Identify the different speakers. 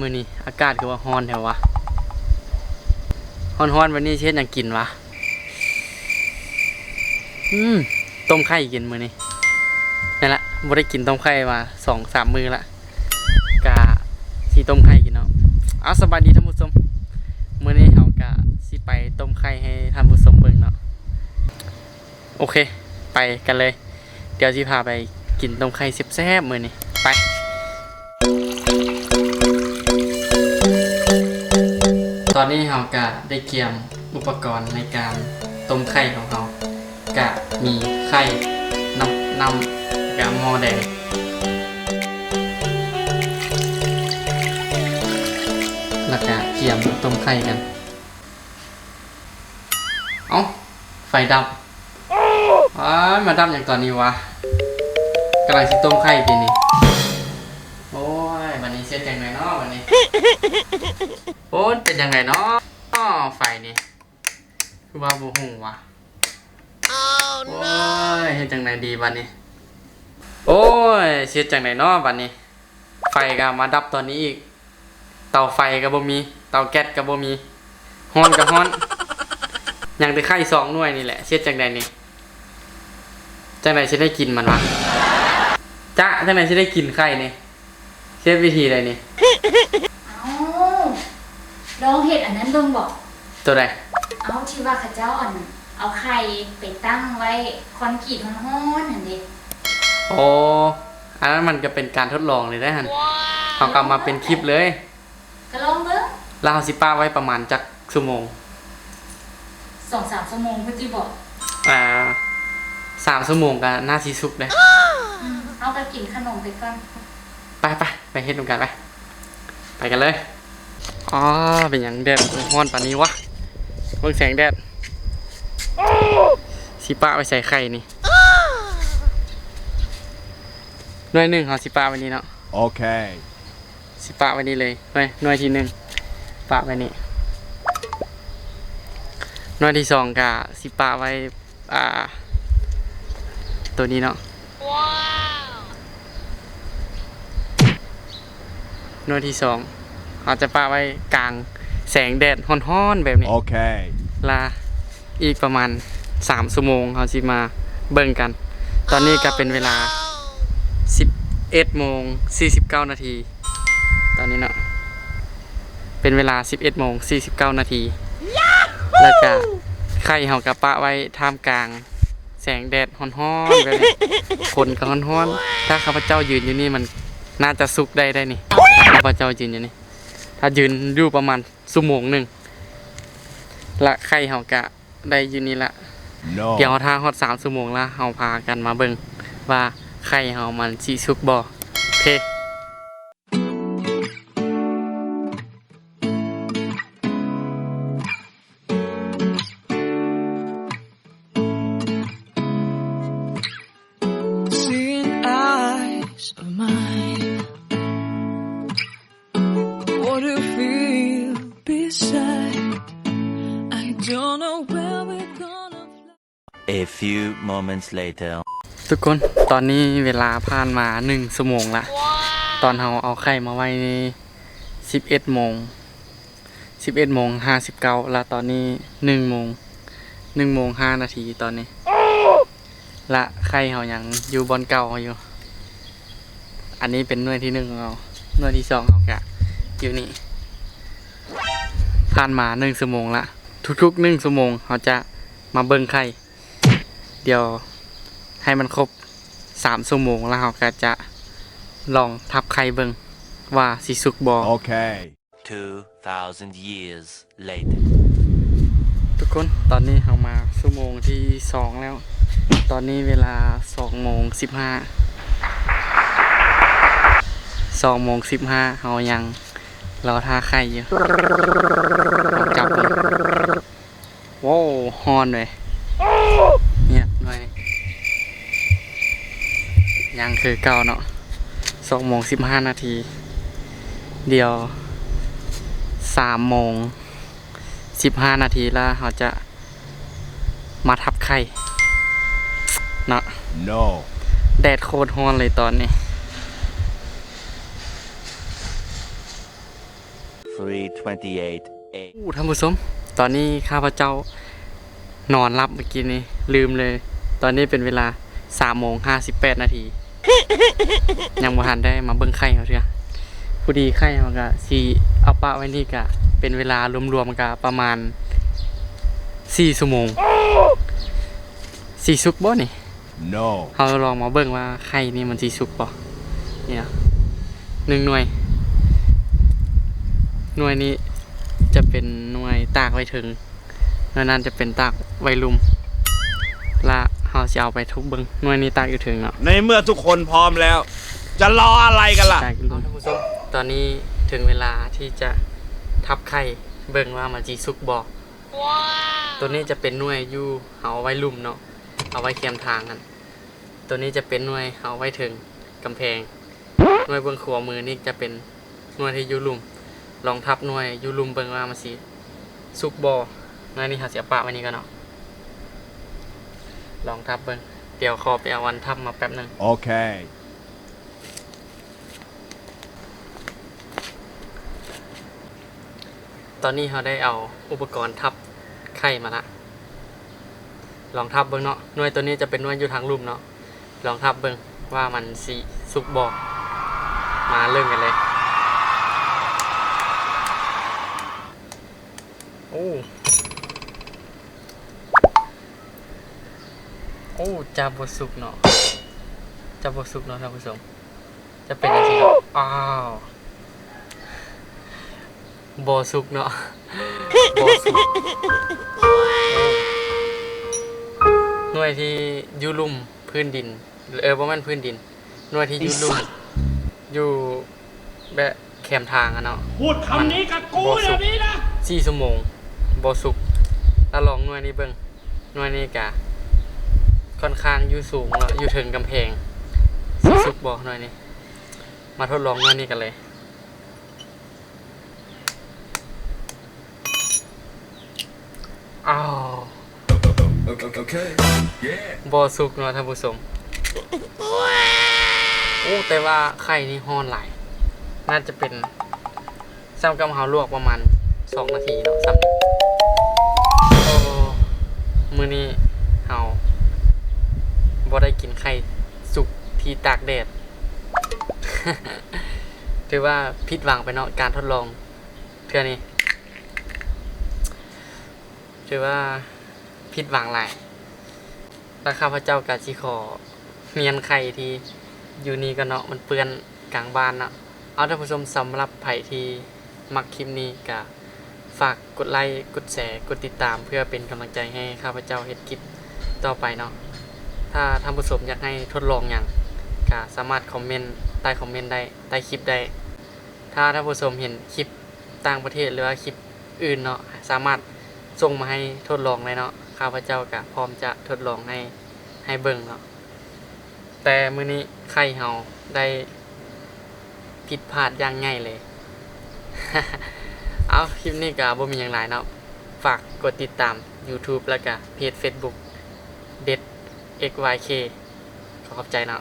Speaker 1: มือนี้อากาศคือว่าร้อนแท้วะร้อนวันนี้เช็ดยังกินวะอืมต้มไข่กินมือนี้นั่นละบ่ได้กินต้มไข่มา2-3มื้อละกะสิต้มไข่กินเนาะเอาสบายดีท่านผู้ชมมือนี้เฮากะสิไปต้มไข่ให้ท่านผู้ชมเบิ่งเนาะโอเค ไปกันเลย เดี๋ยวสิพาไปกินต้มไข่แซ่บๆมือนี้ไป อนนี้เราก็ได้เตรียมอุปกรณ์ในการต้มไข่ของเรากะมีไข่น้ำน้ำกับหม้อแดงแล้วก็เตรียมต้มไข่กัน เอ้าไฟดับอ้ายมาดับอย่างตอนนี้วะกำลังสิต้มไข่กินนี่โอ้ ยวันนี้เสียจังไงเนาะวันนี้ โอ้ยเป็นยังไงเนาะอ้อไฟนี่คือว่าบูหูวะโอ้ยเฮ็ดจังไงดีบัดนี้ โอ้ยเสียจังไงเนาะบัดนี้ ไฟก็มาดับตอนนี้อีก เตาไฟก็บ่มี เตาแก๊สก็บ่มีฮ้อนก็ฮ้อนยังแต่ไข่สองหน่วยนี่แหละเสียจังไดนี่จังไดสิได้กินมันวะจ๊ะจังไดสิได้กินไข่นี่ เสียวิธีใดนี่
Speaker 2: เอาลองเห็ดอันนั้นเบิ่งบอก
Speaker 1: ตัวใด
Speaker 2: เอาที่ว่าเข้าเจ้าอ่อน เอาไข่ไปตั้งไว้คอนกรีตร้อนๆนั่นดิ
Speaker 1: โอ้อันนั้นมันก็เป็นการทดลองเลยได้ฮันเขากลับมาเป็นคลิปเลย
Speaker 2: ก็ลองเบิ่ง
Speaker 1: แล้วเราสิป้าไว้ประมาณจักชั่วโมง
Speaker 2: สองสามชั่วโมงเพื่อที่บอก
Speaker 1: อ่าสามชั่วโมงก็น่าสิสุกเลย
Speaker 2: อืมเอาไปกินขนมไปก่อน
Speaker 1: ไปไป ไปเฮ็ดดูกันไป ไปกันเลย อ๋อ เป็นอย่างแดดร้อนปานนี้วะเบิ่งแสงแดดสิป้าไว้ใส่ไข่นี่หน่วยหนึ่งเขาสิป้าไว้นี่เนาะ
Speaker 3: Okay.
Speaker 1: สิปะไว้นี่เลยหน่วยหน่วยที่หนึ่งปะไว้นี่หน่วยที่สองกะสิปะไว้ อ่า ตัวนี้เนาะ หน่วยที่สองเราจะปะไว้กลางแสงแดดฮ้อนๆแบบนี้
Speaker 3: Okay.
Speaker 1: ลาอีกประมาณสามชั่วโมงเขาสิมาเบิ่งกัน ตอนนี้ก็เป็นเวลาสิบเอ็ดโมงสี่สิบเก้านาที ตอนนี้เนาะ เป็นเวลาสิบเอ็ดโมงสี่สิบเก้านาที แล้วก็ไข่เฮากระปะไว้ท่ามกลาง แสงแดดฮ้อนๆแบบนี้คนก็ฮ้อนๆถ้าข้าพเจ้ายืนอยู่นี่มันน่าจะสุกได้ได้นี่ ข้าพเจ้ายืนอยู่นี่ถ้ายืนอยู่ประมาณชั่วโมงหนึ่งละไข่เฮากะได้อยู่นี่ละ
Speaker 3: No.
Speaker 1: เดี๋ยวถ้าฮอดสามชั่วโมงละเฮาพากันมาเบิ่งว่าไข่เฮามันสิสุกบ่โอเค
Speaker 4: A few moments later.
Speaker 1: ทุกคนตอนนี้เวลาผ่านมาหนึ่งชั่วโมงละ ตอนเฮาเอาไข่มาไว้ในสิบเอ็ดโมงสิบเอ็ดโมงห้าสิบเก้าแล้วตอนนี้หนึ่งโมงหนึ่งโมงห้านาทีตอนนี้ ละไข่เฮายังอยู่บนเก่าอยู่ อันนี้เป็นหน่วยที่หนึ่งของเราหน่วยที่สองของกะอยู่นี่ ผ่านมาหนึ่งชั่วโมงละทุกๆหนึ่งชั่วโมงเขาจะมาเบิ่งไข่เดี๋ยวให้มันครบสามชั่วโมงแล้วเราก็จะลองทับไข่เบิ่งว่าสิสุกบอ
Speaker 3: Okay.
Speaker 4: 2,000 years later.
Speaker 1: ทุกคนตอนนี้เรามาชั่วโมงที่สองแล้ว ตอนนี้เวลาสองโมงสิบห้าสองโมงสิบห้าเรายัง รอท่าไข่อยู่เราจับเลยว้าวฮอนเลยเนี่ยหน่อยยังคือเก่าเนาะสองโมงสิบห้านาที เดี๋ยวสามโมงสิบห้านาทีแล้วเราจะมาทับไข่เนาะ
Speaker 3: No.
Speaker 1: แดดโคตรร้อนเลยตอนนี้
Speaker 4: 3:28 a.m.
Speaker 1: อู้ท่านผู้ชมตอนนี้ข้าพเจ้านอนรับเมื่อกี้นี้ลืมเลย ตอนนี้เป็นเวลา3โมง58นาที ยังบ่ทันได้มาเบิ่งไข่เขาเถอะผู้ดีไข่มันก็สิเอาปะไว้นี่ก็เป็นเวลารวมๆก็ประมาณ4ชั่วโมง4สุกบ่นี่
Speaker 3: No.
Speaker 1: เราลองมาเบิ่งว่าไข่นี่มันสิสุกบ่เนี่ยหนึ่งหน่วย หน่วยนี้จะเป็นหน่วยตากไว้ถึงหน่วยนั้นจะเป็นตากไว้ลุมและเราจะเอาไปทุบเบิ่งหน่วยนี้ตากอยู่ถึงเนาะ
Speaker 3: ในเมื่อทุกคนพร้อมแล้ว จะรออะไรกันล่ะ
Speaker 1: ตากอยู่ลุมตอนนี้ถึงเวลาที่จะทับไข่เบิ่งว่ามันสิสุกบ่ตัวนี้จะเป็นหน่วยอยู่เอาไว้ลุมเนาะเอาไว้เคียมทางกัน ตัวนี้จะเป็นหน่วยเอาไว้ถึงกำแพงหน่วยเบื้องขวามือนี่จะเป็นหน่วยที่อยูลุม ลองทับหน่วยอยูลุมเบิ่งว่ามันสิสุกบ่หน่วยนี้หาเสียปะไว้นี่กันเนาะลองทับเบิ่งเดี๋ยวขอไปเอาวันทับมาแป๊บหนึง
Speaker 3: Okay.
Speaker 1: ตอนนี้เราได้เอาอุปกรณ์ทับไข่มาละลองทับเบิ่งเนาะหน่วยตัวนี้จะเป็นหน่วยอยู่ทางลุ่มเนาะลองทับเบิ่งว่ามันสิสุกบ่มาเริ่มกันเลย โอ้ โอ้จะบสุกเนาะจะบสุกเนาะท่านผู้ชม จะเป็นอะไรเนาะอ้าวบสุกเนาะบสุกหน่วยที่อยูลุ่มพื้นดิน เออประมาณพื้นดิน หน่วยที่อยูลุ่มอยู่แบบแคมทางอะเนาะ
Speaker 3: พูดคำนี้กับกูเดี๋ยวนี้นะ
Speaker 1: สี่ชั่วโมง บสุกแล้วลองหน่วยนี้เบิ่งหน่วยนี้กะค่อนข้างอยู่สูงเนาะอยู่ถึงกำแพงสิสุกบ่หน่วยนี้ มาทดลองหน่วยนี้กันเลยอ้าว
Speaker 3: Okay. Yeah.
Speaker 1: บสุกเนาะท่านผู้ชมโอ้แต่ว่าไข่นี่ฮ้อนหลายน่าจะเป็นซ้ำกำเฮาลวกประมาณสองนาทีเนาะซ้ำนี้โอ้ มื้อนี้เฮาบ่ได้กินไข่สุกที่ตากแดด ถือว่าผิดหวังไปเนาะการทดลองเทื่อนี้ถือว่าผิดหวังหลายแล้วข้าพเจ้ากาจิขอเมียนไข่ที่อยู่นี่กันเนาะมันเปื้อนกลางบ้านเนาะเอาท่านผู้ชมสำหรับไผ่ที่มักคลิปนี้ก็ ฝากกดไลค์กดแชร์กดติดตามเพื่อเป็นกำลังใจให้ข้าพเจ้าเฮ็ดคลิปต่อไปเนาะถ้าท่านผู้ชมอยากให้ทดลองอย่างก็สามารถคอมเมนต์ใต้คอมเมนต์ได้ใต้คลิปได้ ถ้าท่านผู้ชมเห็นคลิปต่างประเทศหรือว่าคลิปอื่นเนาะสามารถส่งมาให้ทดลองเลยเนาะข้าพเจ้าก็พร้อมจะทดลองให้ให้เบิ่งเนาะแต่มื้อนี้ไข่เฮาได้ผิดพลาดอย่างง่ายเลย เอาคลิปนี้ก็บ่มีอย่างไรเนาะฝากกดติดตาม YouTube แล้วก็เพจ Facebook เด็ด XYK ขอขอบใจเนาะ